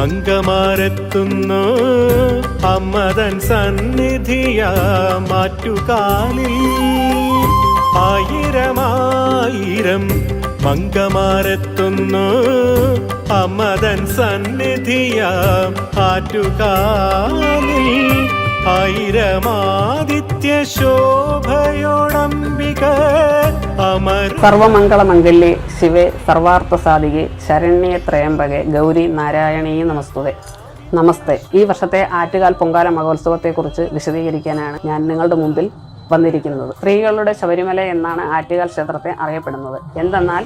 മങ്കമാരെത്തുന്നു അമ്മതൻ സന്നിധിയ മാറ്റുകാലിൽ. ആയിരമായിരം മങ്കമാരെത്തുന്നു അമ്മതൻ സന്നിധിയ ആറ്റുകാലിൽ ആയിരമാദിത്യ ശോഭയോടംബിക അമർ സർവമംഗളമംഗല്യേ ശിവേ സർവാർത്ഥ സാധികെ ശരണ്യേ ത്രയംബകെ ഗൗരി നാരായണീ നമസ്തുതേ. നമസ്തേ. ഈ വർഷത്തെ ആറ്റുകാൽ പൊങ്കാല മഹോത്സവത്തെക്കുറിച്ച് വിശദീകരിക്കാനാണ് ഞാൻ നിങ്ങളുടെ മുമ്പിൽ വന്നിരിക്കുന്നത്. സ്ത്രീകളുടെ ശബരിമല എന്നാണ് ആറ്റുകാൽ ക്ഷേത്രത്തെ അറിയപ്പെടുന്നത്. എന്തെന്നാൽ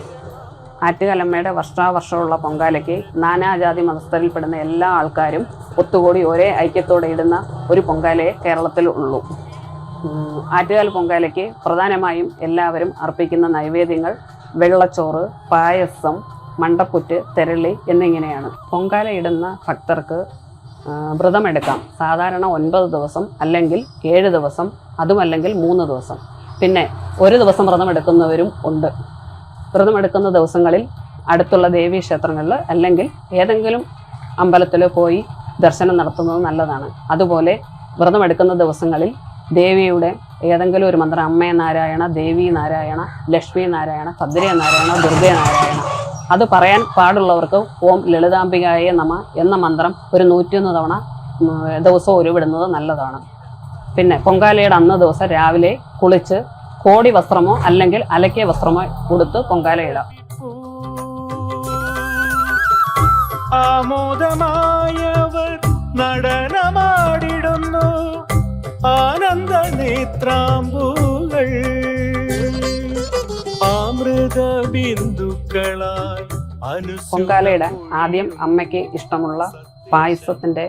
ആറ്റുകാലമ്മയുടെ വർഷാവർഷമുള്ള പൊങ്കാലയ്ക്ക് നാനാജാതി മതസ്ഥരിൽപ്പെടുന്ന എല്ലാ ആൾക്കാരും ഒത്തുകൂടി ഒരേ ഐക്യത്തോടെ ഇടുന്ന ഒരു പൊങ്കാലയെ കേരളത്തിൽ ഉള്ളൂ ആറ്റുകാൽ പൊങ്കാലയ്ക്ക് പ്രധാനമായും എല്ലാവരും അർപ്പിക്കുന്ന നൈവേദ്യങ്ങൾ വെള്ളച്ചോറ് പായസം മണ്ടപ്പുറ്റ് തെരളി എന്നിങ്ങനെയാണ്. പൊങ്കാല ഇടുന്ന ഭക്തർക്ക് വ്രതമെടുക്കാം. സാധാരണ ഒൻപത് ദിവസം അല്ലെങ്കിൽ ഏഴ് ദിവസം അതുമല്ലെങ്കിൽ മൂന്ന് ദിവസം. പിന്നെ ഒരു ദിവസം വ്രതമെടുക്കുന്നവരും ഉണ്ട്. വ്രതമെടുക്കുന്ന ദിവസങ്ങളിൽ അടുത്തുള്ള ദേവീ ക്ഷേത്രങ്ങളിൽ അല്ലെങ്കിൽ ഏതെങ്കിലും അമ്പലത്തിലോ പോയി ദർശനം നടത്തുന്നത് നല്ലതാണ്. അതുപോലെ വ്രതമെടുക്കുന്ന ദിവസങ്ങളിൽ ദേവിയുടെ ഏതെങ്കിലും ഒരു മന്ത്രം അമ്മേ നാരായണ ദേവി നാരായണ ലക്ഷ്മി നാരായണ ഭദ്രേ നാരായണ ദുർഗേ നാരായണ അത് പറയാൻ പാടുള്ളവർക്ക് ഓം ലളിതാംബികായ നമ എന്ന മന്ത്രം ഒരു നൂറ്റിയൊന്ന് തവണ ദിവസം ദിവസവും ഉരുവിടുന്നത് നല്ലതാണ്. പിന്നെ പൊങ്കാലയുടെ അന്ന് ദിവസം രാവിലെ കുളിച്ച് കോടി വസ്ത്രമോ അല്ലെങ്കിൽ അലക്കിയ വസ്ത്രമോ ഉടുത്ത് പൊങ്കാലയിടാം ആമോദമായവർ നടനമാടിടുന്നു ആനന്ദ നേത്രാമ്പൂകൾ അമൃത ബിന്ദുക്കളായി പൊങ്കാലയുടെ ആദ്യം അമ്മയ്ക്ക് ഇഷ്ടമുള്ള പായസത്തിന്റെ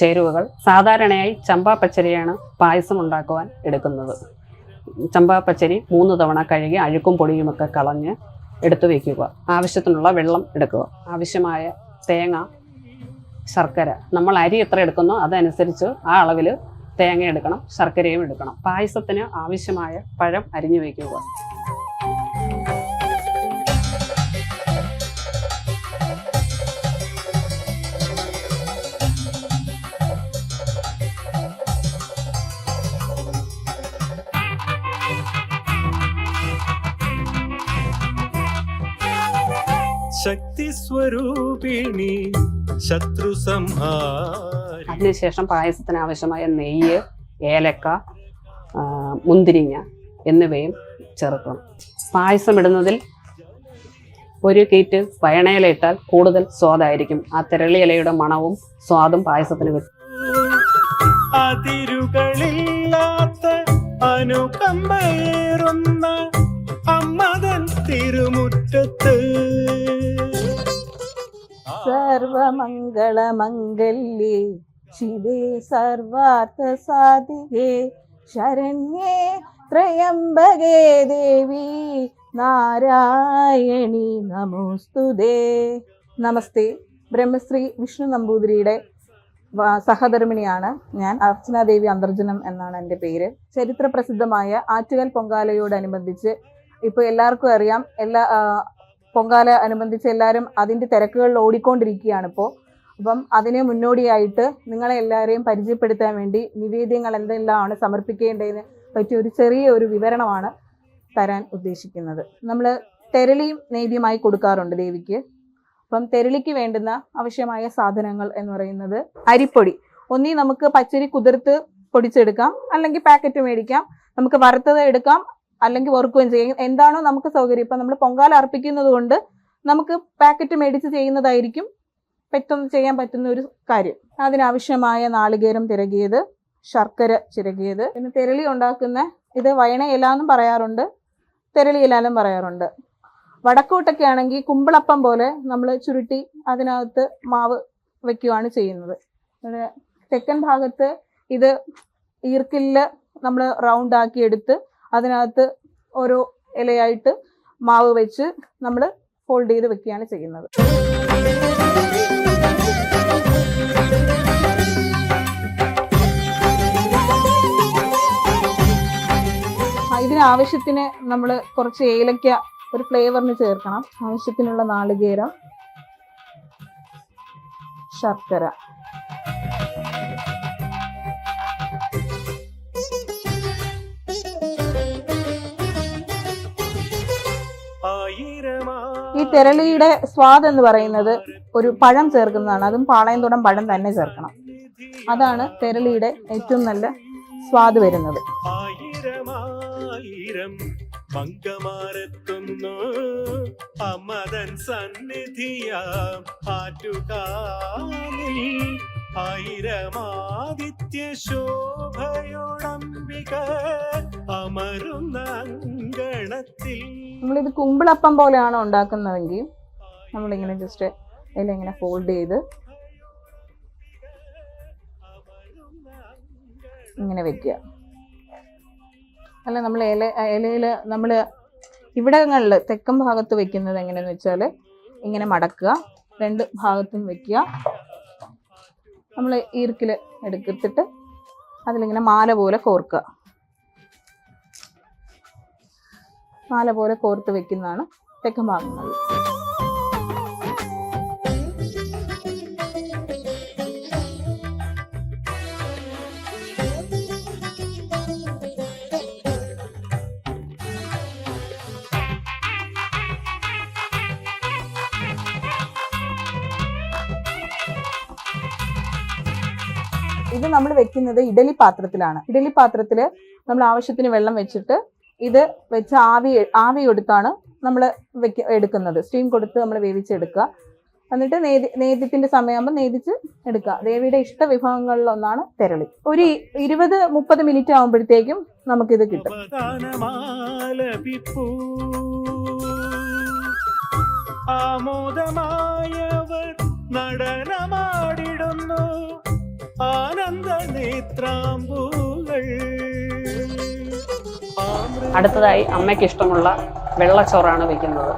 ചേരുവകൾ. സാധാരണയായി ചമ്പാ പച്ചരിയാണ് പായസം ഉണ്ടാക്കുവാൻ എടുക്കുന്നത്. ചമ്പാ പച്ചരി മൂന്ന് തവണ കഴുകി അഴുക്കും പൊടിയുമൊക്കെ കളഞ്ഞ് എടുത്തു വയ്ക്കുക. ആവശ്യത്തിനുള്ള വെള്ളം എടുക്കുക. ആവശ്യമായ തേങ്ങ ശർക്കര. നമ്മൾ അരി എത്ര എടുക്കുന്നോ അതനുസരിച്ച് ആ അളവിൽ തേങ്ങ എടുക്കണം ശർക്കരയും എടുക്കണം. പായസത്തിന് ആവശ്യമായ പഴം അരിഞ്ഞു വയ്ക്കുക ശക്തി സ്വരൂപിണി ശത്രു സംഹാരി അതിനുശേഷം പായസത്തിന് ആവശ്യമായ നെയ്യ് ഏലക്ക മുന്തിരിങ്ങ എന്നിവയും ചേർക്കണം. പായസം ഇടുന്നതിൽ ഒരു കീറ്റ് പയണയില ഇട്ടാൽ കൂടുതൽ സ്വാദായിരിക്കും. ആ തിരളി ഇലയുടെ മണവും സ്വാദും പായസത്തിന് കിട്ടും. അതിരുകളില്ലാത്ത അനുകമ്പേറുന്ന അമ്മതൻ തിരുമുറ്റത്ത്. സർവമംഗളമംഗല്യേ. ശിവേ സർവാർത്ഥ സാധികേ ശരണ്യേ ത്രയംബകേ ദേവി നാരായണി നമോസ്തുതേ നമസ്തേ. ബ്രഹ്മശ്രീ വിഷ്ണു നമ്പൂതിരിയുടെ സഹധർമ്മിണിയാണ് ഞാൻ. അർച്ചന ദേവി അന്തർജനം എന്നാണ് എന്റെ പേര്. ചരിത്ര പ്രസിദ്ധമായ ആറ്റുകൽ പൊങ്കാലയോടനുബന്ധിച്ച് ഇപ്പോൾ എല്ലാവർക്കും അറിയാം. എല്ലാ പൊങ്കാല അനുബന്ധിച്ച് എല്ലാവരും അതിന്റെ തിരക്കുകളിൽ ഓടിക്കൊണ്ടിരിക്കുകയാണ് ഇപ്പോൾ അപ്പം അതിനെ മുന്നോടിയായിട്ട് നിങ്ങളെ എല്ലാവരെയും പരിചയപ്പെടുത്താൻ വേണ്ടി നിവേദ്യങ്ങൾ എന്തെല്ലാമാണ് സമർപ്പിക്കേണ്ടതിന് പറ്റിയ ഒരു ചെറിയ ഒരു വിവരണമാണ് തരാൻ ഉദ്ദേശിക്കുന്നത്. നമ്മൾ തെരളിയും നേദ്യമായി കൊടുക്കാറുണ്ട് ദേവിക്ക്. അപ്പം തെരളിക്ക് വേണ്ടുന്ന ആവശ്യമായ സാധനങ്ങൾ എന്ന് പറയുന്നത് അരിപ്പൊടി. ഒന്നീ നമുക്ക് പച്ചരി കുതിർത്ത് പൊടിച്ചെടുക്കാം അല്ലെങ്കിൽ പാക്കറ്റ് മേടിക്കാം നമുക്ക് വറുത്തത് എടുക്കാം അല്ലെങ്കിൽ വറുക്കുകയും ചെയ്യും. എന്താണോ നമുക്ക് സൗകര്യം. ഇപ്പം നമ്മൾ പൊങ്കാല അർപ്പിക്കുന്നത് കൊണ്ട് നമുക്ക് പാക്കറ്റ് മേടിച്ച് ചെയ്യുന്നതായിരിക്കും പെട്ടെന്ന് ചെയ്യാൻ പറ്റുന്ന ഒരു കാര്യം. അതിനാവശ്യമായ നാളികേരം തിരകിയത് ശർക്കര ചിരകിയത് പിന്നെ തെരളി ഉണ്ടാക്കുന്ന ഇത് വയണ ഇല എന്നും പറയാറുണ്ട് തെരളി ഇല എന്നും പറയാറുണ്ട്. വടക്കോട്ടൊക്കെ ആണെങ്കിൽ കുമ്പിളപ്പം പോലെ നമ്മൾ ചുരുട്ടി അതിനകത്ത് മാവ് വെക്കുകയാണ് ചെയ്യുന്നത്. തെക്കൻ ഭാഗത്ത് ഇത് ഈർക്കില്ല നമ്മൾ റൗണ്ട് ആക്കി എടുത്ത് അതിനകത്ത് ഓരോ ഇലയായിട്ട് മാവ് വെച്ച് നമ്മൾ ഫോൾഡ് ചെയ്ത് വെക്കുകയാണ് ചെയ്യുന്നത്. ആ, ഇതിന് ആവശ്യത്തിന് നമ്മൾ കുറച്ച് ഏലക്ക ഒരു ഫ്ലേവറിന് ചേർക്കണം. ആവശ്യത്തിനുള്ള നാളികേരം ശർക്കര. ഈ തെരളിയുടെ സ്വാദ് എന്ന് പറയുന്നത് ഒരു പഴം ചേർക്കുന്നതാണ്. അതും പാളയംതോടം പഴം തന്നെ ചേർക്കണം. അതാണ് തെരളിയുടെ ഏറ്റവും നല്ല സ്വാദ് വരുന്നത്. ആയിരമായിരം മങ്കമാരെത്തുന്നു അമരൻ സന്നിധിയാം ആറ്റുകാലിൽ ആയിരമാദിത്യ ശോഭയോടംബിക അമരുന്ന അങ്കണത്തിൽ. നമ്മളിത് കുമ്പിളപ്പം പോലെയാണ് ഉണ്ടാക്കുന്നതെങ്കിൽ നമ്മളിങ്ങനെ ജസ്റ്റ് അതിൽ ഇങ്ങനെ ഫോൾഡ് ചെയ്ത് ഇങ്ങനെ വെക്കുക. അല്ല നമ്മൾ ഇല ഇലയിൽ നമ്മൾ ഇവിടങ്ങളിൽ തെക്കൻ ഭാഗത്ത് വെക്കുന്നത് എങ്ങനെയെന്ന് വെച്ചാൽ ഇങ്ങനെ മടക്കുക രണ്ട് ഭാഗത്തും വെക്കുക. നമ്മൾ ഈർക്കിൽ എടുത്തിട്ട് അതിലിങ്ങനെ മാല പോലെ കോർക്കുക. മാല പോലെ കോർത്ത് വെക്കുന്നതാണ് തെക്കൻ ഭാഗങ്ങളിൽ ഇത് നമ്മൾ വെക്കുന്നത് ഇഡലി പാത്രത്തിലാണ്. ഇഡലി പാത്രത്തിൽ നമ്മൾ ആവശ്യത്തിന് വെള്ളം വെച്ചിട്ട് ഇത് വെച്ച് ആവി ആവി എടുത്താണ് നമ്മൾ വെക്ക എടുക്കുന്നത്. സ്റ്റീം കൊടുത്ത് നമ്മൾ വേവിച്ചെടുക്കുക. എന്നിട്ട് നേതി നേദ്യത്തിന്റെ സമയമാകുമ്പോൾ നേദിച്ച് എടുക്കുക. ദേവിയുടെ ഇഷ്ട വിഭവങ്ങളിലൊന്നാണ് തെരളി. ഒരു ഇരുപത് മുപ്പത് മിനിറ്റ് ആകുമ്പോഴത്തേക്കും നമുക്കിത് കിട്ടും. ആമോദമായവർ നടനമാടിടുന്നു. അടുത്തതായി അമ്മയ്ക്ക് ഇഷ്ടമുള്ള വെള്ളച്ചോറാണ് വയ്ക്കുന്നത്.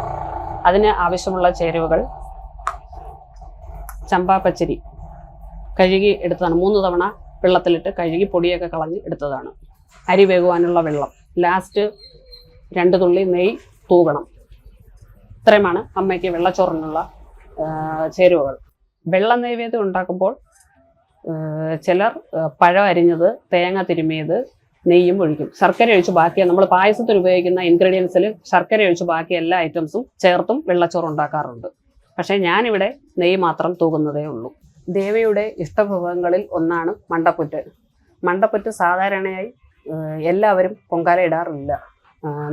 അതിന് ആവശ്യമുള്ള ചേരുവകൾ ചമ്പാ പച്ചരി കഴുകി എടുത്തതാണ്. മൂന്ന് തവണ വെള്ളത്തിലിട്ട് കഴുകി പൊടിയൊക്കെ കളഞ്ഞ് എടുത്തതാണ്. അരി വേകുവാനുള്ള വെള്ളം. ലാസ്റ്റ് രണ്ട് തുള്ളി നെയ് തൂകണം ഇത്രയുമാണ് അമ്മയ്ക്ക് വെള്ളച്ചോറിനുള്ള ചേരുവകൾ. വെള്ള നൈവേദ്യം ഉണ്ടാക്കുമ്പോൾ ചിലർ പഴം അരിഞ്ഞത് തേങ്ങ തിരുമിയത് നെയ്യും ഒഴിക്കും. ശർക്കര ഒഴിച്ച് ബാക്കി നമ്മൾ പായസത്തിന് ഉപയോഗിക്കുന്ന ഇൻഗ്രീഡിയൻസിൽ ശർക്കര ഒഴിച്ച് ബാക്കി എല്ലാ ഐറ്റംസും ചേർത്തും വെള്ളച്ചോറ് ഉണ്ടാക്കാറുണ്ട്. പക്ഷേ ഞാനിവിടെ നെയ്യ് മാത്രം തൂകുന്നതേ ഉള്ളൂ. ദേവിയുടെ ഇഷ്ടവിഭവങ്ങളിൽ ഒന്നാണ് മണ്ടപ്പുറ്റ്. മണ്ടപ്പുറ്റ് സാധാരണയായി എല്ലാവരും പൊങ്കാല ഇടാറില്ല.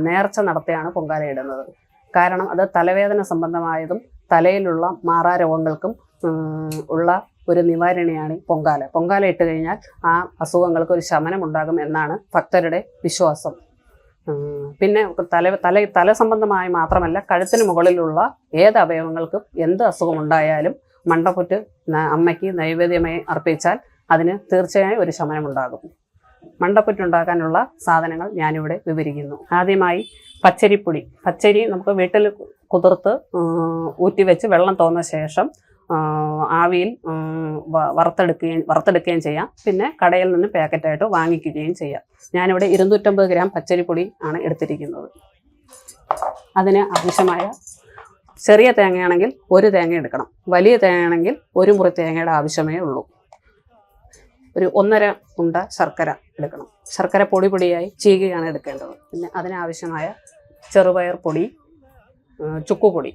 നേർച്ച നടത്തിയാണ് പൊങ്കാല ഇടുന്നത്. കാരണം അത് തലവേദന സംബന്ധമായതും തലയിലുള്ള മാറാരോഗങ്ങൾക്കും രോഗങ്ങൾക്കും ഉള്ള ഒരു നിവാരണയാണ് പൊങ്കാല. പൊങ്കാല ഇട്ട് കഴിഞ്ഞാൽ ആ അസുഖങ്ങൾക്ക് ഒരു ശമനം ഉണ്ടാകും എന്നാണ് ഭക്തരുടെ വിശ്വാസം. പിന്നെ തല തല തല സംബന്ധമായി മാത്രമല്ല കഴുത്തിന് മുകളിലുള്ള ഏത് അവയവങ്ങൾക്കും എന്ത് അസുഖമുണ്ടായാലും മണ്ടപ്പുറ്റ് അമ്മയ്ക്ക് നൈവേദ്യമായി അർപ്പിച്ചാൽ അതിന് തീർച്ചയായും ഒരു ശമനം ഉണ്ടാകും മണ്ടപ്പുറ്റുണ്ടാക്കാനുള്ള സാധനങ്ങൾ ഞാനിവിടെ വിവരിക്കുന്നു. ആദ്യമായി പച്ചരിപ്പൊടി. പച്ചരി നമുക്ക് വീട്ടിൽ കുതിർത്ത് ഊറ്റിവെച്ച് ഊറ്റി വെച്ച് വെള്ളം തോന്ന ശേഷം ആവിയിൽ വറുത്തെടുക്കുകയും വറുത്തെടുക്കുകയും ചെയ്യാം. പിന്നെ കടയിൽ നിന്ന് പാക്കറ്റായിട്ട് വാങ്ങിക്കുകയും ചെയ്യാം. ഞാനിവിടെ ഇരുന്നൂറ്റമ്പത് ഗ്രാം പച്ചരിപ്പൊടി ആണ് എടുത്തിരിക്കുന്നത്. അതിന് ആവശ്യമായ ചെറിയ തേങ്ങയാണെങ്കിൽ ഒരു തേങ്ങ എടുക്കണം. വലിയ തേങ്ങയാണെങ്കിൽ ഒരു മുറി തേങ്ങയുടെ ആവശ്യമേ ഉള്ളൂ. ഒരു ഒന്നര ഉണ്ട ശർക്കര എടുക്കണം. ശർക്കര പൊടി പൊടിയായി ചീകുകയാണ് എടുക്കേണ്ടത്. പിന്നെ അതിനാവശ്യമായ ചെറുപയർ പൊടി ചുക്കുപൊടി.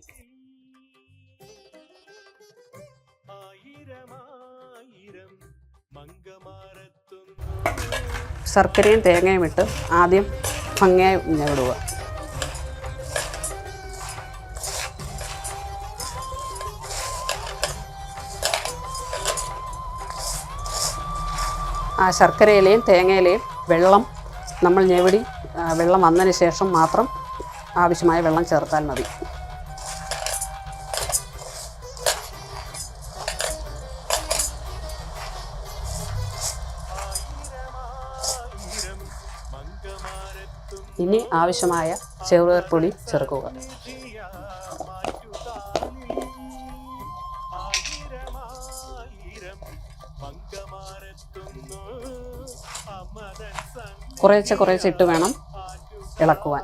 ശർക്കരയും തേങ്ങയും ഇട്ട് ആദ്യം ഭംഗിയായി ഞെടുക ആ ശർക്കരയിലെയും തേങ്ങയിലെയും വെള്ളം നമ്മൾ ഞെവിടി വെള്ളം വന്നതിന് ശേഷം മാത്രം ആവശ്യമായ വെള്ളം ചേർത്താൽ മതി. ആവശ്യമായ ചെറുപയർ പൊടി ചേർക്കുക. കുറേച്ചെ കുറേശ്ശെ ഇട്ട് വേണം ഇളക്കുവാൻ.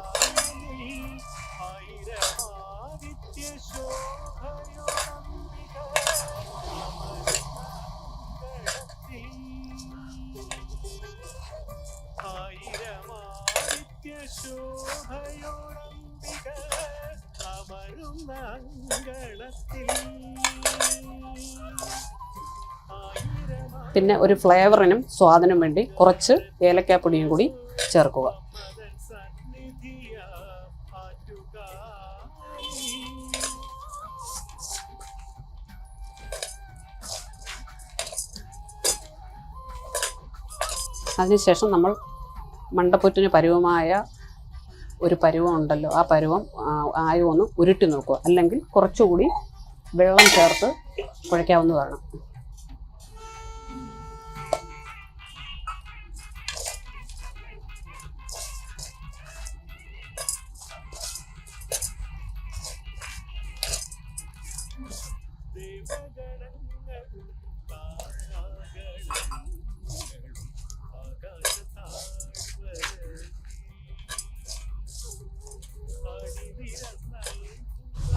പിന്നെ ഒരു ഫ്ലേവറിനും സ്വാദിനും വേണ്ടി കുറച്ച് ഏലക്കാപ്പൊടിയും കൂടി ചേർക്കുക. അതിനുശേഷം നമ്മൾ മണ്ടപ്പുറ്റിന് പരുവമായ ഒരു പരുവം ഉണ്ടല്ലോ ആ പരുവം ആയോ ഒന്ന് ഉരുട്ടി നോക്കുക. അല്ലെങ്കിൽ കുറച്ചുകൂടി വെള്ളം ചേർത്ത് കുഴയ്ക്കാവുന്നതാണ്.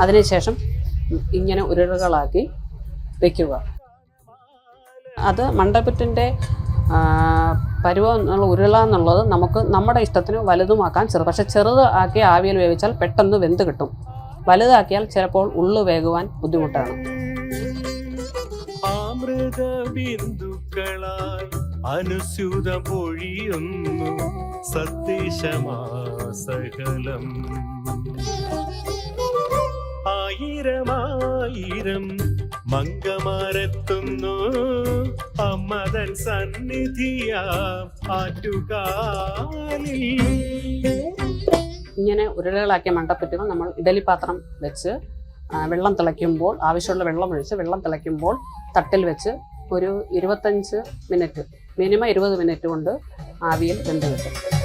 അതിനുശേഷം ഇങ്ങനെ ഉരുളകളാക്കി വയ്ക്കുക അത് മണ്ഡപത്തിന്റെ പരുവം എന്നുള്ള ഉരുള എന്നുള്ളത് നമുക്ക് നമ്മുടെ ഇഷ്ടത്തിന് വലുതുമാക്കാൻ ചെറു പക്ഷെ ചെറുത് ആക്കി ആവിയിൽ വേവിച്ചാൽ പെട്ടെന്ന് വെന്ത് കിട്ടും. വലുതാക്കിയാൽ ചിലപ്പോൾ ഉള്ളു വേകുവാൻ ബുദ്ധിമുട്ടാണ്. അനുസ്യൂത പൊഴിയുന്നു സന്ദേശമാസകലം ആയിരമായിരം മംഗമാരെത്തുന്നു. അമ്മതൻ സന്നിധിയാ ആറ്റുകാലിൽ. ഇങ്ങനെ ഉരുളകളാക്കിയ മണ്ടപ്പറ്റുകൾ നമ്മൾ ഇഡലിപാത്രം വെച്ച് വെള്ളം തിളയ്ക്കുമ്പോൾ ആവശ്യമുള്ള വെള്ളം ഒഴിച്ച് വെള്ളം തിളയ്ക്കുമ്പോൾ തട്ടിൽ വെച്ച് ഒരു ഇരുപത്തഞ്ച് മിനിറ്റ് മിനിമം ഇരുപത് മിനിറ്റ് കൊണ്ട് ആവിയിൽ വെന്ത് കിട്ടും.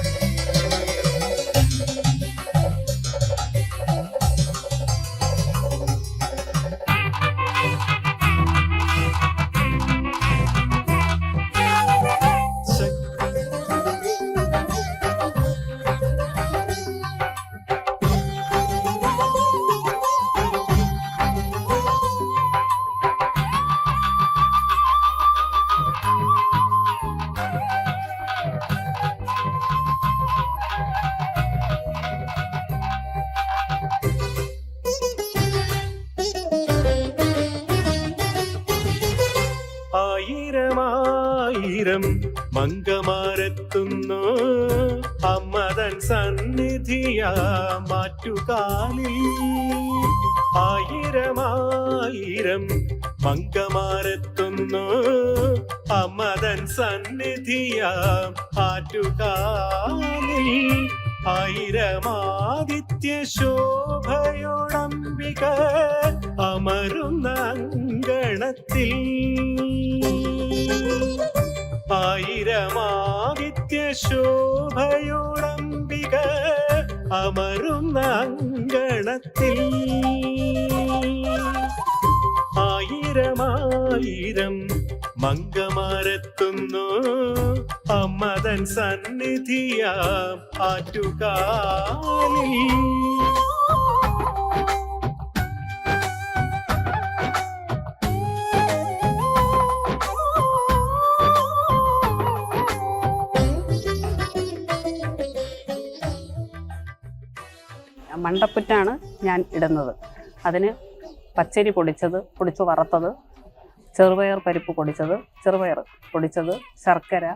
മാറ്റുകാലിൽ ആയിരമായിരം മംഗമാരെത്തുന്നു. അമതൻ സന്നിധിയ ആറ്റുകാലിൽ ആയിരമാദിത്യ ശോഭയോടംബിക അമരുന്ന അങ്കണത്തിൽ. ആയിരമാദിത്യ ശോഭയോടംബിക അമരുന്ന അങ്കണത്തിൽ ആയിരമായിരം മംഗമാരെത്തുന്നു. അമ്മതൻ സന്നിധിയാ ആറ്റുകാലിൽ മണ്ടപ്പുറ്റാണ് ഞാൻ ഇടുന്നത്. അതിന് പച്ചരി പൊടിച്ചത് പൊടിച്ച് വറുത്തത് ചെറുപയർ പരിപ്പ് പൊടിച്ചത് ചെറുപയർ പൊടിച്ചത് ശർക്കര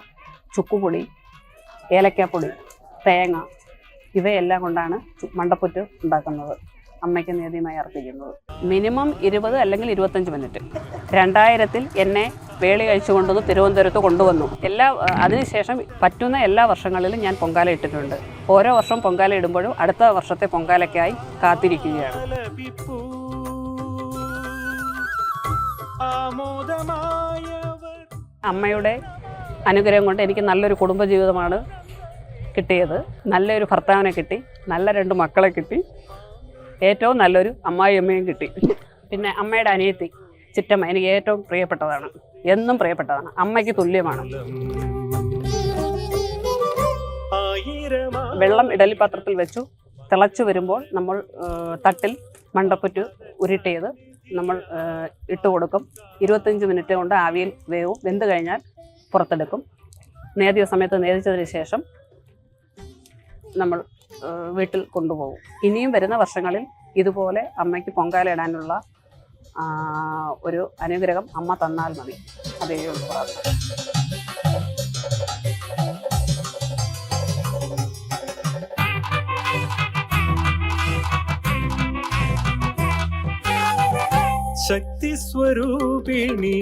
ചുക്കുപൊടി ഏലക്കാപ്പൊടി തേങ്ങ ഇവയെല്ലാം കൊണ്ടാണ് മണ്ടപ്പുറ്റ് ഉണ്ടാക്കുന്നത്. അമ്മയ്ക്ക് നേദ്യമായി അർപ്പിക്കുന്നത്. മിനിമം ഇരുപത് അല്ലെങ്കിൽ ഇരുപത്തഞ്ച് മിനിറ്റ്. രണ്ടായിരത്തിൽ എന്നെ വേളി കഴിച്ചു കൊണ്ടുവന്ന് തിരുവനന്തപുരത്ത് കൊണ്ടുവന്നു. എല്ലാ അതിനുശേഷം പറ്റുന്ന എല്ലാ വർഷങ്ങളിലും ഞാൻ പൊങ്കാല ഇട്ടിട്ടുണ്ട്. ഓരോ വർഷം പൊങ്കാല ഇടുമ്പോഴും അടുത്ത വർഷത്തെ പൊങ്കാലയ്ക്കായി കാത്തിരിക്കുകയാണ്. അമ്മയുടെ അനുഗ്രഹം കൊണ്ട് എനിക്ക് നല്ലൊരു കുടുംബജീവിതമാണ് കിട്ടിയത്. നല്ലൊരു ഭർത്താവിനെ കിട്ടി നല്ല രണ്ട് മക്കളെ കിട്ടി ഏറ്റവും നല്ലൊരു അമ്മായി അമ്മയും കിട്ടി. പിന്നെ അമ്മയുടെ അനിയത്തി ചിറ്റമ്മ എനിക്ക് ഏറ്റവും പ്രിയപ്പെട്ടതാണ് എന്നും പ്രിയപ്പെട്ടതാണ്. അമ്മയ്ക്ക് തുല്യമാണ്. ആയിരമാ ഇഡലി പാത്രത്തിൽ വെച്ചു. തിളച്ചു വരുമ്പോൾ നമ്മൾ തട്ടിൽ മണ്ടപ്പുറ്റ് ഉരുട്ടിയത് നമ്മൾ ഇട്ട് കൊടുക്കും. ഇരുപത്തഞ്ച് മിനിറ്റ് കൊണ്ട് ആവിയിൽ വേവും. വെന്ത് കഴിഞ്ഞാൽ പുറത്തെടുക്കും. നേതിയ സമയത്ത് നേദിച്ചതിന് ശേഷം നമ്മൾ വീട്ടിൽ കൊണ്ടുപോകും. ഇനിയും വരുന്ന വർഷങ്ങളിൽ ഇതുപോലെ അമ്മയ്ക്ക് പൊങ്കാല ഇടാനുള്ള ഒരു അനുഗ്രഹം അമ്മ തന്നാൽ മതി. അതേ ഉള്ളൂ പ്രാർത്ഥന. ശക്തി സ്വരൂപിണി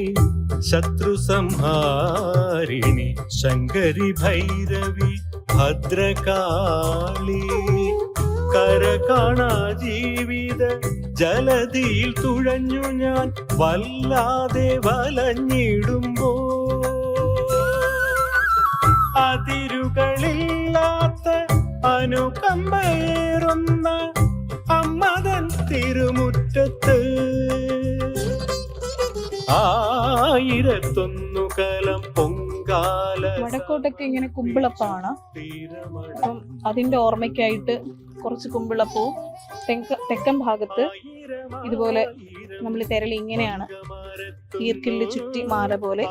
ശത്രു സംഹാരിണി ശങ്കരി ഭൈരവി ഭദ്രകാളി കര കാണാ ജീവിത ജലതിയിൽ തുഴഞ്ഞു ഞാൻ വല്ലാതെ വലഞ്ഞിടുമ്പോ അതിരുകളില്ലാത്ത അനുകമ്പേറുന്ന അമ്മതൻ തിരുമുറ്റത്ത് ആയിരത്തൊന്നു കലം പൊങ്കാല വടക്കോട്ടൊക്കെ ഇങ്ങനെ കുമ്പിളപ്പാണ്. അപ്പം അതിന്റെ ഓർമ്മയ്ക്കായിട്ട് കുറച്ച് കുമ്പിളപ്പവും തെക്ക തെക്കൻ ഭാഗത്ത് ഇതുപോലെ നമ്മൾ തെരളി ഇങ്ങനെയാണ്. ഈർക്കില്ല് ചുറ്റി മാല പോലെ.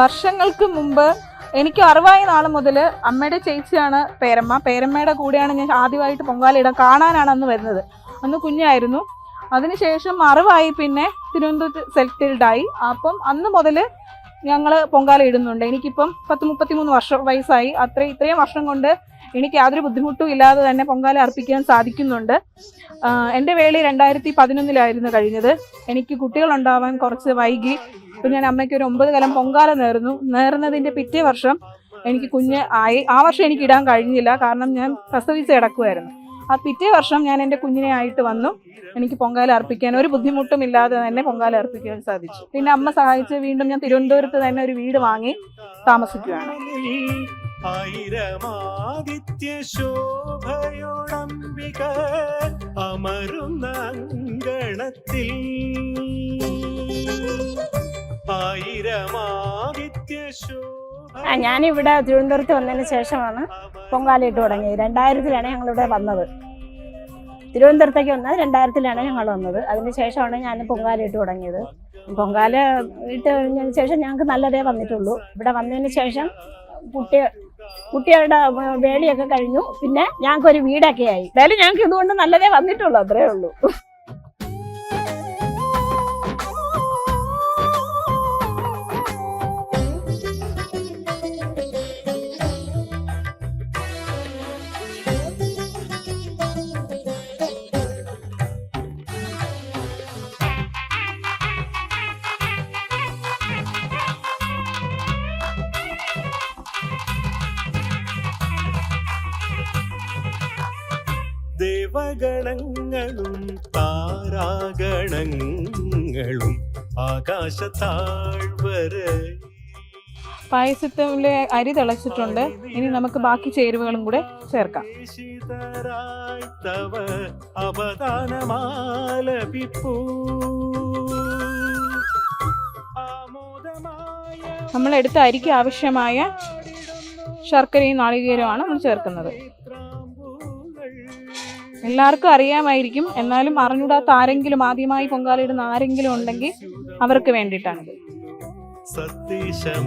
വർഷങ്ങൾക്ക് മുമ്പ് എനിക്ക് അറിവായ നാൾ മുതൽ അമ്മയുടെ ചേച്ചിയാണ് പേരമ്മ. പേരമ്മയുടെ കൂടെയാണ് ഞാൻ ആദ്യമായിട്ട് പൊങ്കാലയിടാൻ കാണാനാണ് അന്ന് വരുന്നത്. അന്ന് കുഞ്ഞായിരുന്നു. അതിനുശേഷം അറിവായി പിന്നെ തിരുവനന്തപുരത്ത് സെറ്റിൽഡായി അപ്പം അന്ന് മുതൽ ഞങ്ങൾ പൊങ്കാല ഇടുന്നുണ്ട് എനിക്കിപ്പം പത്ത് മുപ്പത്തി മൂന്ന് വർഷം വയസ്സായി. അത്ര ഇത്രയും വർഷം കൊണ്ട് എനിക്ക് യാതൊരു ബുദ്ധിമുട്ടും ഇല്ലാതെ തന്നെ പൊങ്കാല അർപ്പിക്കാൻ സാധിക്കുന്നുണ്ട്. എന്റെ വേളി രണ്ടായിരത്തി പതിനൊന്നിലായിരുന്നു കഴിഞ്ഞത്. എനിക്ക് കുട്ടികളുണ്ടാവാൻ കുറച്ച് വൈകി. ഇപ്പം ഞാൻ അമ്മയ്ക്ക് ഒരു ഒമ്പത് കലം പൊങ്കാല നേർന്നു. നേർന്നതിന്റെ പിറ്റേ വർഷം എനിക്ക് കുഞ്ഞ് ആയി. ആ വർഷം എനിക്ക് ഇടാൻ കഴിഞ്ഞില്ല. കാരണം ഞാൻ പ്രസവിച്ച് കിടക്കുമായിരുന്നു ആ പിറ്റേ വർഷം ഞാൻ എന്റെ കുഞ്ഞിനെ ആയിട്ട് വന്നു. എനിക്ക് പൊങ്കാല അർപ്പിക്കാൻ ഒരു ബുദ്ധിമുട്ടും ഇല്ലാതെ തന്നെ പൊങ്കാല അർപ്പിക്കാൻ സാധിച്ചു. പിന്നെ അമ്മ സഹായിച്ച് വീണ്ടും ഞാൻ തിരുവനന്തപുരത്ത് തന്നെ ഒരു വീട് വാങ്ങി താമസിക്കുകയാണ്. ആയിരമാദിത്യ ശോഭയോടംബിക അമരുന്ന ആയിരമാദിത്യ ശോഭ ആ ഞാനിവിടെ തിരുവനന്തപുരത്ത് വന്നതിന് ശേഷമാണ് പൊങ്കാലയിട്ട് തുടങ്ങിയത്. രണ്ടായിരത്തിലാണ് ഞങ്ങളിവിടെ വന്നത്. തിരുവനന്തപുരത്തേക്ക് വന്നത് രണ്ടായിരത്തിലാണ് ഞങ്ങൾ വന്നത്. അതിന് ശേഷമാണ് ഞാൻ പൊങ്കാലയിട്ട് തുടങ്ങിയത്. പൊങ്കാല ഇട്ട് കഴിഞ്ഞതിന് ശേഷം ഞങ്ങൾക്ക് നല്ലതേ വന്നിട്ടുള്ളൂ. ഇവിടെ വന്നതിന് ശേഷം കുട്ടി കുട്ടികളുടെ വേളിയൊക്കെ കഴിഞ്ഞു. പിന്നെ ഞങ്ങൾക്കൊരു വീടൊക്കെ ആയി എന്തായാലും ഞങ്ങൾക്ക് ഇതുകൊണ്ട് നല്ലതേ വന്നിട്ടുള്ളൂ അത്രേ ഉള്ളൂ. ദേവഗണങ്ങളും താരാഗണങ്ങളും ആകാശത്താഴ്വര. പായസത്തിലെ അരി തിളച്ചിട്ടുണ്ട്. ഇനി നമുക്ക് ബാക്കി ചേരുവകളും കൂടെ ചേർക്കാം. നമ്മൾ എടുത്ത അരിക്ക് ആവശ്യമായ ശർക്കരയും നാളികേരമാണ് നമ്മൾ ചേർക്കുന്നത്. എല്ലാവർക്കും അറിയാമായിരിക്കും. എന്നാലും അറിഞ്ഞൂടാത്ത ആരെങ്കിലും ആദ്യമായി പൊങ്കാലയിടുന്ന ആരെങ്കിലും ഉണ്ടെങ്കിൽ അവർക്ക് വേണ്ടിയിട്ടാണിത് സത്യശമാസകലം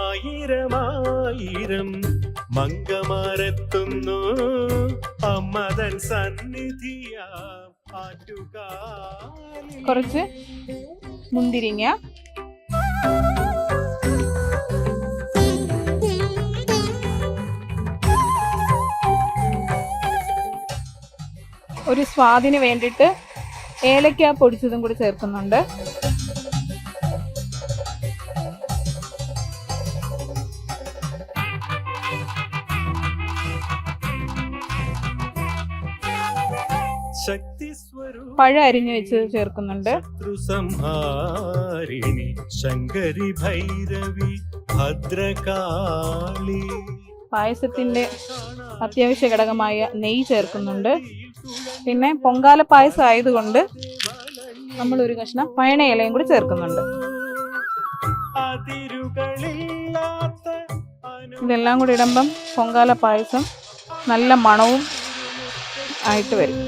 ആയിരമായിരം മംഗമാരെത്തുന്നു. അമ്മതൻ സന്നിധിയാ കുറച്ച് മുന്തിരിങ്ങ. ഒരു സ്വാദിന് വേണ്ടിയിട്ട് ഏലക്ക പൊടിച്ചതും കൂടി ചേർക്കുന്നുണ്ട്. പഴ അരിഞ്ഞു വെച്ച് ചേർക്കുന്നുണ്ട്. സംഹാരിണി ശങ്കരി ഭൈരവി ഭദ്രകാളി പായസത്തിന്റെ അത്യാവശ്യ ഘടകമായ നെയ്യ് ചേർക്കുന്നുണ്ട്. പിന്നെ പൊങ്കാല പായസം ആയതുകൊണ്ട് നമ്മൾ ഒരു കഷ്ണം പയണ ഇലയും കൂടി ചേർക്കുന്നുണ്ട്. ഇതെല്ലാം കൂടി ഇടുമ്പം പൊങ്കാല പായസം നല്ല മണവും ആയിട്ട് വരും.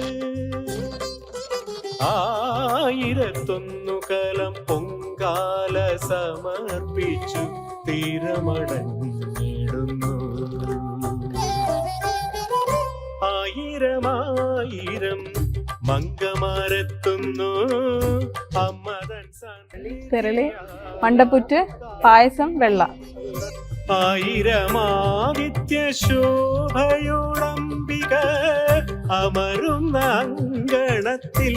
ആയിരത്തൊന്നു കലം പൊങ്കാല സമർപ്പിച്ചു തീരമടങ്ങിടുന്നു മംഗമാരെത്തുന്നു. തെരളി മണ്ടപ്പുറ്റ് പായസം വെള്ള. ആയിരമാദിത്യ ശോഭയോടംബിക അമരുന്ന അങ്കണത്തിൽ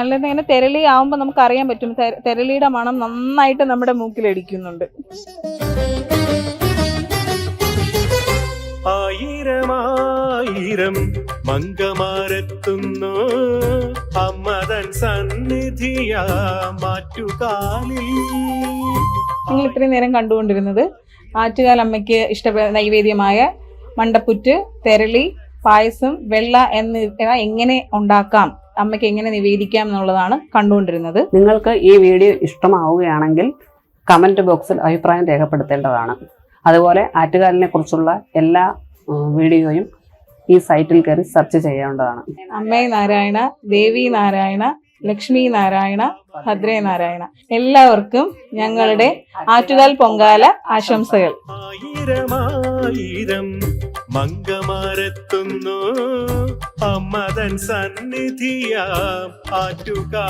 അല്ലാതെ ഇങ്ങനെ തെരളി ആവുമ്പോൾ നമുക്ക് അറിയാൻ പറ്റും തെരളിയുടെ മണം നന്നായിട്ട് നമ്മുടെ മൂക്കിലടിക്കുന്നുണ്ട്. ആയിരമായിരം മംഗമാരെത്തുന്നു. അമ്മതൻ സന്നിധിയ മാറ്റുകാലിൽ. നിങ്ങൾ ഇത്രയും നേരം കണ്ടുകൊണ്ടിരുന്നത് ആറ്റുകാലമ്മയ്ക്ക് ഇഷ്ടപ്പെട്ട നൈവേദ്യമായ മണ്ടപ്പുറ്റ് തെരളി പായസം വെള്ള എന്നിവ എങ്ങനെ ഉണ്ടാക്കാം? അമ്മയ്ക്ക് എങ്ങനെ നിവേദിക്കാം എന്നുള്ളതാണ് കണ്ടുകൊണ്ടിരുന്നത്. നിങ്ങൾക്ക് ഈ വീഡിയോ ഇഷ്ടമാവുകയാണെങ്കിൽ കമന്റ് ബോക്സിൽ അഭിപ്രായം രേഖപ്പെടുത്തേണ്ടതാണ്. അതുപോലെ ആറ്റുകാലിനെ കുറിച്ചുള്ള എല്ലാ വീഡിയോയും ഈ സൈറ്റിൽ കയറി സെർച്ച് ചെയ്യേണ്ടതാണ്. അമ്മേ നാരായണ ദേവി നാരായണ ലക്ഷ്മി നാരായണ ഭദ്രേ നാരായണ. എല്ലാവർക്കും ഞങ്ങളുടെ ആറ്റുകാൽ പൊങ്കാല ആശംസകൾ. ആയിരമായിരം മംഗമാരെത്തുന്നു. അമ്മതൻ സന്നിധിയാം ആറ്റുകാ